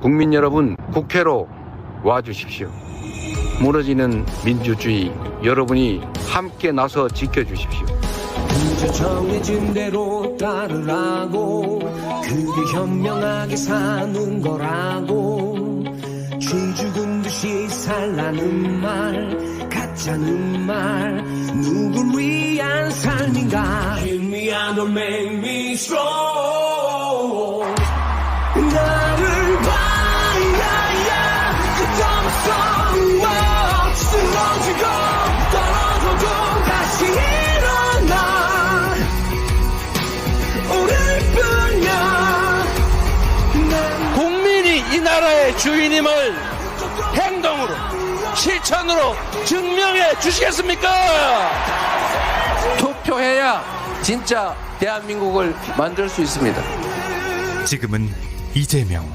국민 여러분, 국회로 와 주십시오. 무너지는 민주주의 여러분이 함께 나서 지켜주십시오. 그저 정해진 대로 따르라고 그게 현명하게 사는 거라고 쥐 죽은 듯이 살라는 말 가짜는 말 누굴 위한 삶인가 Give me and don't make me strong 이 나라의 주인임을 행동으로 실천으로 증명해 주시겠습니까? 투표해야 진짜 대한민국을 만들 수 있습니다. 지금은 이재명